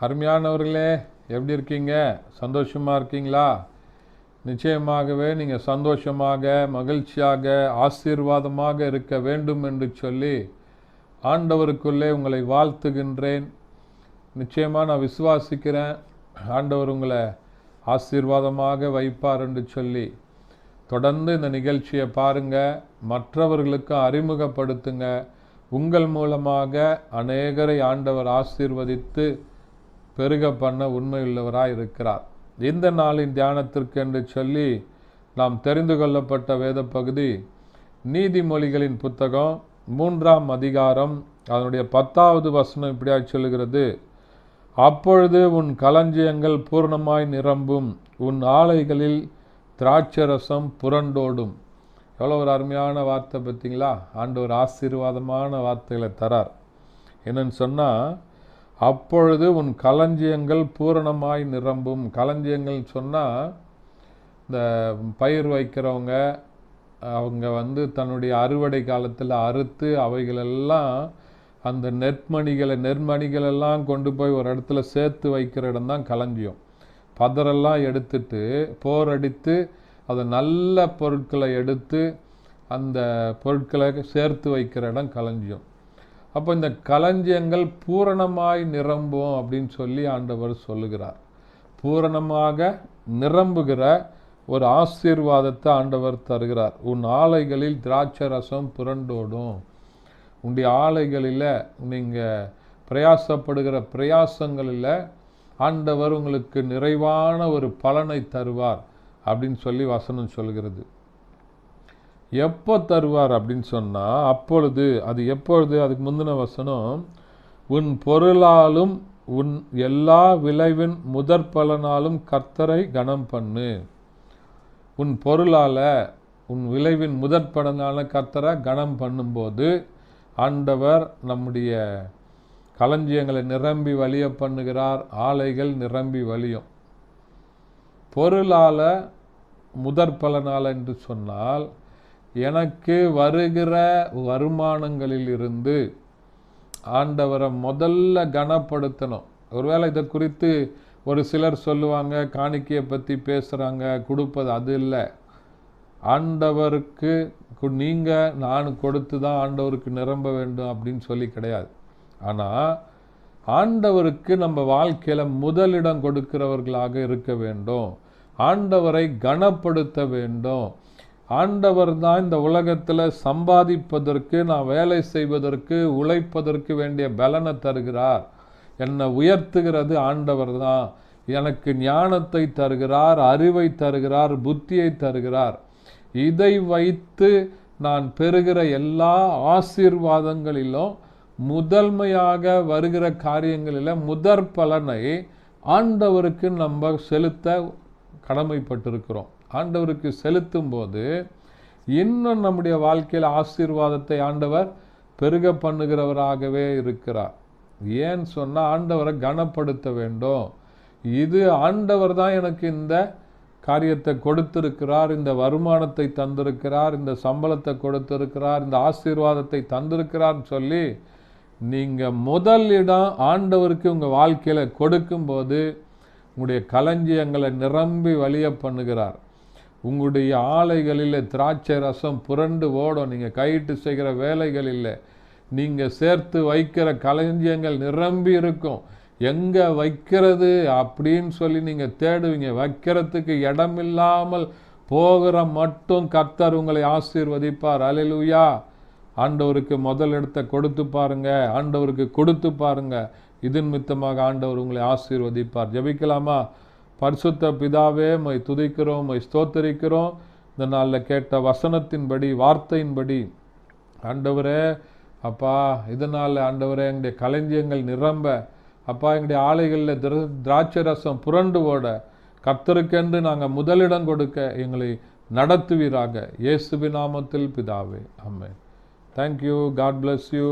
அருமையானவர்களே எப்படி இருக்கீங்க? சந்தோஷமாக இருக்கீங்களா? நிச்சயமாகவே நீங்கள் சந்தோஷமாக மகிழ்ச்சியாக ஆசீர்வாதமாக இருக்க வேண்டும் என்று சொல்லி ஆண்டவருக்குள்ளே உங்களை வாழ்த்துகின்றேன். நிச்சயமாக நான் விசுவாசிக்கிறேன். ஆண்டவர் உங்களை ஆசீர்வாதமாக வைப்பார் என்று சொல்லி தொடர்ந்து இந்த நிகழ்ச்சியை பாருங்கள் மற்றவர்களுக்கும் அறிமுகப்படுத்துங்க. உங்கள் மூலமாக அநேகரை ஆண்டவர் ஆசீர்வதித்து பெருக பண்ண உண்மையுள்ளவராய் இருக்கிறார். இந்த நாளின் தியானத்திற்கு என்று சொல்லி நாம் தெரிந்து கொள்ளப்பட்ட வேத பகுதி நீதிமொழிகளின் புத்தகம் மூன்றாம் அதிகாரம் அதனுடைய பத்தாவது வசனம் இப்படியாக சொல்லுகிறது. அப்பொழுது உன் களஞ்சியங்கள் பூர்ணமாய் நிரம்பும் உன் ஆலைகளில் திராட்சரசம் புரண்டோடும். எவ்வளோ ஒரு அருமையான வார்த்தை பார்த்தீங்களா? ஒரு ஆசீர்வாதமான வார்த்தைகளை தரார். என்னன்னு சொன்னால் அப்பொழுது உன் களஞ்சியங்கள் பூரணமாய் நிரம்பும். களஞ்சியங்கள் சொன்னால் இந்த பயிர் வைக்கிறவங்க அவங்க வந்து தன்னுடைய அறுவடை காலத்தில் அறுத்து அவைகளெல்லாம் அந்த நெற்மணிகளை நெற்மணிகளெல்லாம் கொண்டு போய் ஒரு இடத்துல சேர்த்து வைக்கிற இடம் தான் களஞ்சியம். பதரெல்லாம் எடுத்துட்டு போர் அடித்து அதை நல்ல பொருட்களை எடுத்து அந்த பொருட்களை சேர்த்து வைக்கிற இடம் களஞ்சியம். அப்போ இந்த களஞ்சியங்கள் பூரணமாய் நிரம்பும் அப்படின்னு சொல்லி ஆண்டவர் சொல்லுகிறார். பூரணமாக நிரம்புகிற ஒரு ஆசீர்வாதத்தை ஆண்டவர் தருகிறார். உன் ஆலைகளில் திராட்சை ரசம் புரண்டோடும் உன்னுடைய ஆலைகளில் நீங்கள் பிரயாசப்படுகிற பிரயாசங்களில் ஆண்டவர் உங்களுக்கு நிறைவான ஒரு பலனை தருவார் அப்படின்னு சொல்லி வசனம் சொல்கிறது. எப்போ தருவார் அப்படின்னு சொன்னால் அப்பொழுது அது எப்பொழுது? அதுக்கு முந்தின வசனம் உன் பொருளாலும் உன் எல்லா விளைவின் முதற் பலனாலும் கர்த்தரை கனம் பண்ணு உன் பொருளால் உன் விளைவின் முதற் பலனால கர்த்தரை கனம் பண்ணும்போது ஆண்டவர் நம்முடைய களஞ்சியங்களை நிரம்பி வலிய பண்ணுகிறார் ஆலைகள் நிரம்பி வலியும் பொருளால் முதற் பலனால் என்று சொன்னால் எனக்கு வருகிற வருமானங்களிலிருந்து ஆண்டவரை முதல்ல கனப்படுத்தணும். ஒருவேளை இதை குறித்து ஒரு சிலர் சொல்லுவாங்க காணிக்கையை பற்றி பேசுகிறாங்க கொடுப்பது அது இல்லை. ஆண்டவருக்கு நீங்கள் நான் கொடுத்து தான் ஆண்டவருக்கு நிரம்ப வேண்டும் அப்படின்னு சொல்லி கிடையாது. ஆனால் ஆண்டவருக்கு நம்ம வாழ்க்கையில் முதலிடம் கொடுக்கிறவர்களாக இருக்க வேண்டும். ஆண்டவரை கனப்படுத்த வேண்டும். ஆண்டவர் தான் இந்த உலகத்தில் சம்பாதிப்பதற்கு நான் வேலை செய்வதற்கு உழைப்பதற்கு வேண்டிய பலனை தருகிறார். என்னை உயர்த்துகிறது ஆண்டவர் தான் எனக்கு ஞானத்தை தருகிறார் அறிவை தருகிறார் புத்தியை தருகிறார். இதை வைத்து நான் பெறுகிற எல்லா ஆசீர்வாதங்களிலும் முதன்மையாக வருகிற காரியங்களில் முதற் பலனை ஆண்டவருக்கு நம்ம செலுத்த கடமைப்பட்டிருக்கிறோம். ஆண்டவருக்கு செலுத்தும் போது இன்னும் நம்முடைய வாழ்க்கையில் ஆசீர்வாதத்தை ஆண்டவர் பெருக பண்ணுகிறவராகவே இருக்கிறார். ஏன் சொன்னால் ஆண்டவரை கனப்படுத்த வேண்டும். இது ஆண்டவர் தான் எனக்கு இந்த காரியத்தை கொடுத்திருக்கிறார் இந்த வருமானத்தை தந்திருக்கிறார் இந்த சம்பளத்தை கொடுத்திருக்கிறார் இந்த ஆசீர்வாதத்தை தந்திருக்கிறார்னு சொல்லி நீங்கள் முதல் இடம் ஆண்டவருக்கு உங்கள் வாழ்க்கையில் கொடுக்கும்போது உங்களுடைய களஞ்சியங்களை நிரம்பி வழிய பண்ணுகிறார். உங்களுடைய ஆலைகளில் திராட்சை ரசம் புரண்டு ஓடும். நீங்கள் கையிட்டு செய்கிற வேலைகளில் நீங்கள் சேர்த்து வைக்கிற களஞ்சியங்கள் நிரம்பி இருக்கும். எங்கே வைக்கிறது அப்படின்னு சொல்லி நீங்கள் தேடுவீங்க. வைக்கிறதுக்கு இடமில்லாமல் போகிற மட்டும் கர்த்தர் உங்களை ஆசீர்வதிப்பார். அலிலுயா ஆண்டவருக்கு முதல் இடத்தை கொடுத்து பாருங்க. ஆண்டவருக்கு கொடுத்து பாருங்க. இதன் மித்தமாக ஆண்டவர் உங்களை ஆசீர்வதிப்பார். ஜபிக்கலாமா? பரிசுத்த பிதாவே மை துதிக்கிறோம் மை ஸ்தோத்தரிக்கிறோம். இந்த நாளில் கேட்ட வசனத்தின்படி வார்த்தையின்படி ஆண்டவரே அப்பா இதனால் ஆண்டவரே எங்களுடைய களஞ்சியங்கள் நிரம்ப. அப்பா எங்களுடைய ஆலைகளில் திரு திராட்சை ரசம் புரண்டு ஓட. கத்தருக்கென்று நாங்கள் முதலிடம் கொடுக்க எங்களை நடத்துவீராக. இயேசுபி நாமத்தில் பிதாவே அம்மே தேங்க்யூ காட் பிளஸ் யூ